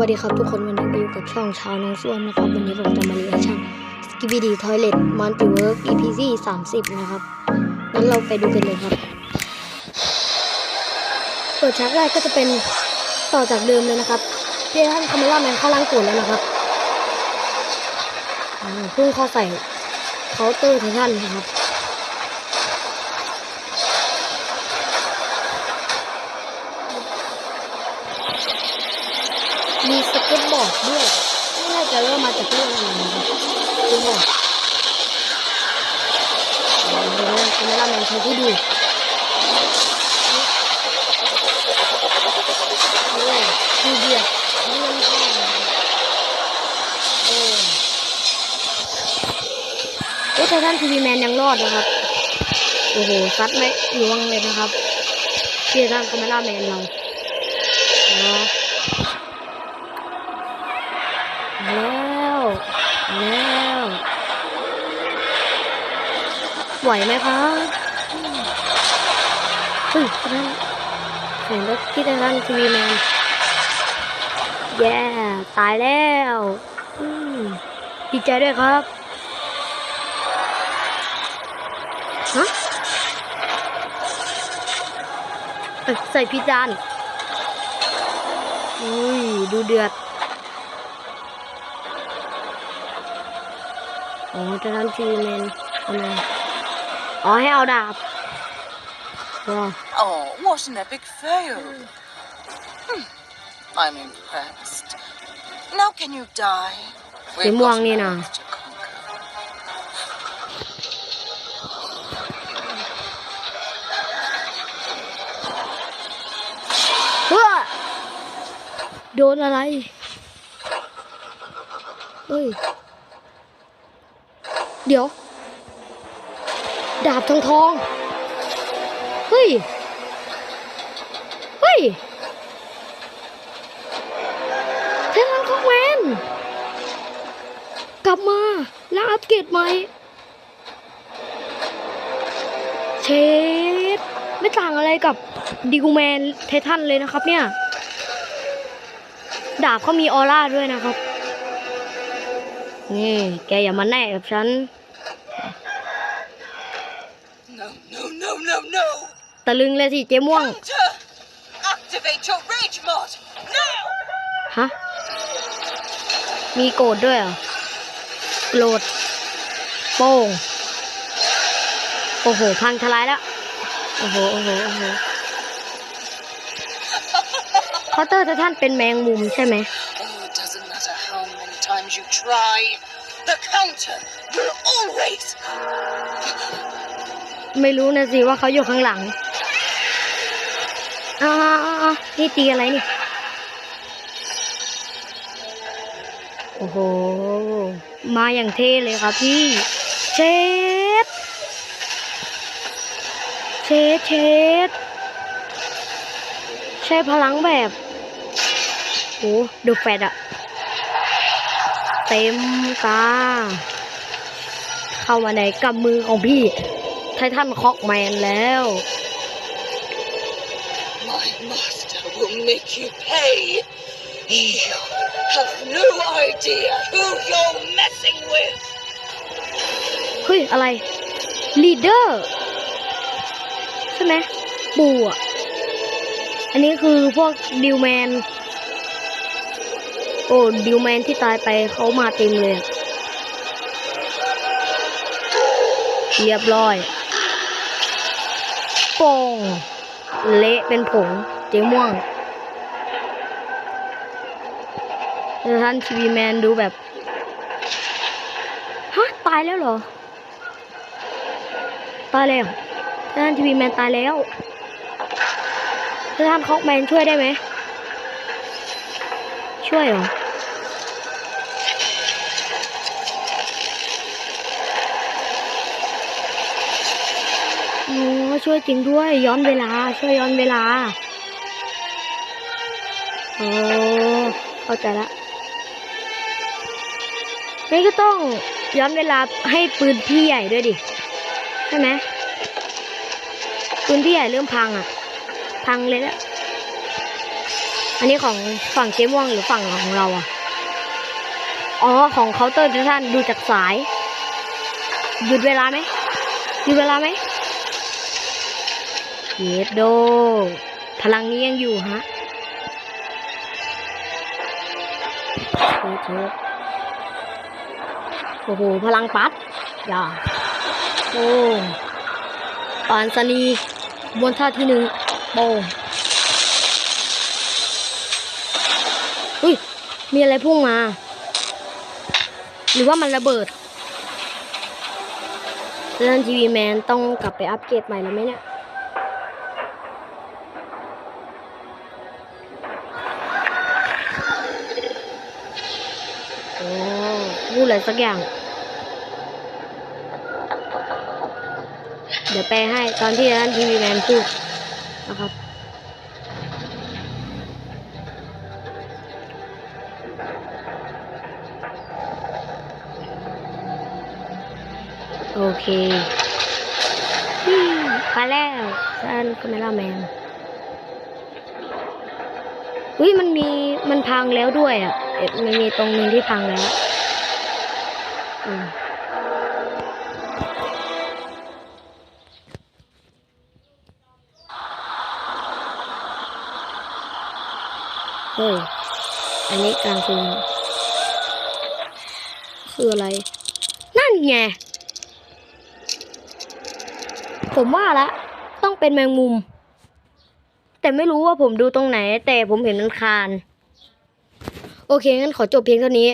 วัสดีครับทุกคนวันนี้ก็อยู่กับช่องชาวน้องส้วมนะครับ วันนี้ผมจะมาเรียนช่าง s k i b i d y Toilet Multiwork EPC 30นะครับงั้นเราไปดูกันเลยครับ เปิดฉากแรกก็จะเป็นต่อจากเดิมเลยนะครับที่ท่านคาเมล่าแมนเข้าล่างกดแล้วนะครับอ่าเพิ่งเข้าใส่เคาน์เตอร์ไททันนะครับ มีสเก็ตบอร์ดด้วยไม่แน่ใจว่ามาจากเรื่องอะไรนะสเก็ตบอร์ดเดี๋ยวคาเมล่าแมนใช้ที่ดูโอ้ยดูเดือดเลื่อนข้างโอ้ยโอ้ไททันทีวีแมนยังรอดนะครับ โอ้โหซัดไม่ล่วงเลยนะครับเที่ไททันคาเมล่าแมนเรานะ แล้วแล้วไหวไหมครับเฮ้ยนั่นแข่งรถที่ทางด้านทีวีแมนแย่ตายแล้วอืมดีใจด้วยครับฮะเอ้ยใส่พิจานอุ้ย ดูเดือด อ๋อจะทำทีเมนทำไมอ๋อให้เอาดาบว้าว Oh, what an epic fail. Hmm. I'm impressed. Now can you die? สีม่วงนี่นะ Earth to conquer. เฮ้อโดนอะไร เฮ้ย เดี๋ยว ดาบทองทอง เฮ้ย เฮ้ยเทนันคอกแมน กลับมา แล้วอัปเกรดใหม่ เชดไม่ต่างอะไรกับดิกูแมนไททันเลยนะครับเนี่ย ดาบเขามีออร่าด้วยนะครับ นี่ แกอย่ามาแน่กับฉัน No, no, no, no, no. ตะลึงเลยสิเจ๊ม่วง Hunter! Activate your rage mod! Now! ฮะ มีโกรธด้วยเหรอ โกรธ โป้ง โอ้โห พังทลายแล้ว โอ้โห โอ้โห โอ้โหเคาน์เตอร์ท่านเป็นแมงมุมใช่ไหม Oh, it doesn't matter how many times you try. The counter will always ไม่รู้นะสิว่าเขาอยู่ข้างหลัง อ่านี่ตีอะไรนี่ โอ้โห มาอย่างเท่เลยครับพี่เชดเชดเชดใช้พลังแบบโอ้ดูแฟดอะเต็มตา เข้ามาในกำมือของพี่ ไททันคอกแมนแล้ว will make you pay. You have no idea who you're messing with. เฮ้ย อะไร ลีดเดอร์ ใช่ไหม ปู่อะ อันนี้คือพวกดิวแมน โอ้ดิวแมนที่ตายไปเขามาเต็มเลยเรียบร้อยป่งเละเป็นผง เจ๊ม่วงแล้วท่านทีวีแมนดูแบบ ฮะ ตายแล้วเหรอ ตายแล้วท่านทีวีแมนตายแล้วท่านคอกแมนช่วยได้ไหม ช่วยเหรอโอ้ช่วยจริงด้วยย้อนเวลา ช่วยย้อนเวลา โอ้เข้าใจละนี่ก็ต้องย้อนเวลาให้ปืนพี่ใหญ่ด้วยดิ ใช่ไหมปืนพี่ใหญ่เริ่มพังอะ พังเลยละอันนี้ของฝั่งเจ๊ม่วงหรือฝั่งของเราอะ อ๋อของเคาน์เตอร์ท่านดูจากสาย หยุดเวลาไหมหยุดเวลาไหมเยดโด พลังนี้ยังอยู่ฮะ เชิญเชิญโอ้โห พลังปัดอย่าโอ้ปานสนีบนท่าที่หนึ่งโป้งอุ้ย มีอะไรพุ่งมา หรือว่ามันระเบิดแล้วทีวีแมนต้องกลับไปอัปเกรดใหม่แล้วไหมเนี่ย พูดอะไรสักอย่าง เดี๋ยวแปลให้ตอนที่ท่านทีวีแมนพูดนะครับโอเคมไปแล้วท่านคาเมล่าแมนอุ้ยมันมีมันพังแล้วด้วยอะ มันมีตรงนึงที่พังแล้ว เฮ้ย อันนี้กลางคืนคืออะไร นั่นไง ผมว่าละ ต้องเป็นแมงมุม แต่ไม่รู้ว่าผมดูตรงไหน แต่ผมเห็นมันคาน โอเค งั้นขอจบเพียงเท่านี้